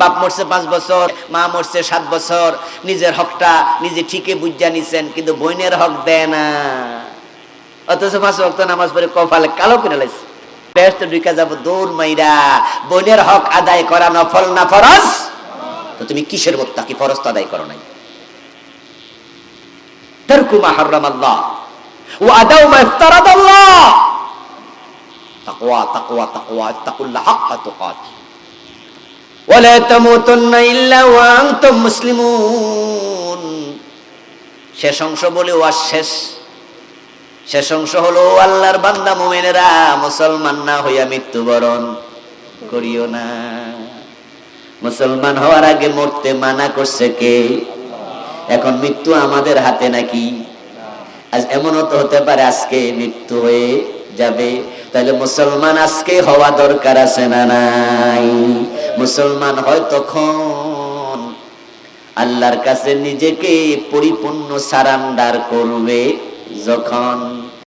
বাপ মরছে পাঁচ বছর, মা মরছে সাত বছর, নিজের হকটা নিজে ঠিকই বুঝা নিছেন, কিন্তু বইনের হক দেয় না। অথচ পাঁচ ভক্ত নামাজ পড়ে কপালে কালো করে লাইছে। ব্যস্ত ঢুকে যাব দৌড় মাইরা, বোনের হক আদায় করা নফল না ফরজ? তো তুমি কিসের মোত্তা কি ফরজ আদায় করো নাই? তারকু মা হারাম আল্লাহ ও আদাউ মা ইফতারাদ আল্লাহ তাকওয়া তাকওয়া তাকওয়া তাকুল্লাহ হাক্কা তুকাতি। তামুতুন্না ইল্লা ওয়া আনতুম মুসলিমুন শেষ অংশ বলে ওয়াজ শেষ। শেষ অংশ হলো আল্লাহর বান্দা মুমিনেরা মুসলমান না হইয়া মৃত্যুবরণ করিও না। মুসলমান হওয়ার আগে মরতে মানা করছে কে? এখন মৃত্যু আমাদের হাতে নাকি? আজ এমনও তো হতে পারে আজকে মৃত্যু হয়ে যাবে। তাহলে মুসলমান আজকে হওয়া দরকার আছে না নাই? মুসলমান হয় তখন আল্লাহর কাছে নিজেকে পরিপূর্ণ সারান্ডার করবে, যখন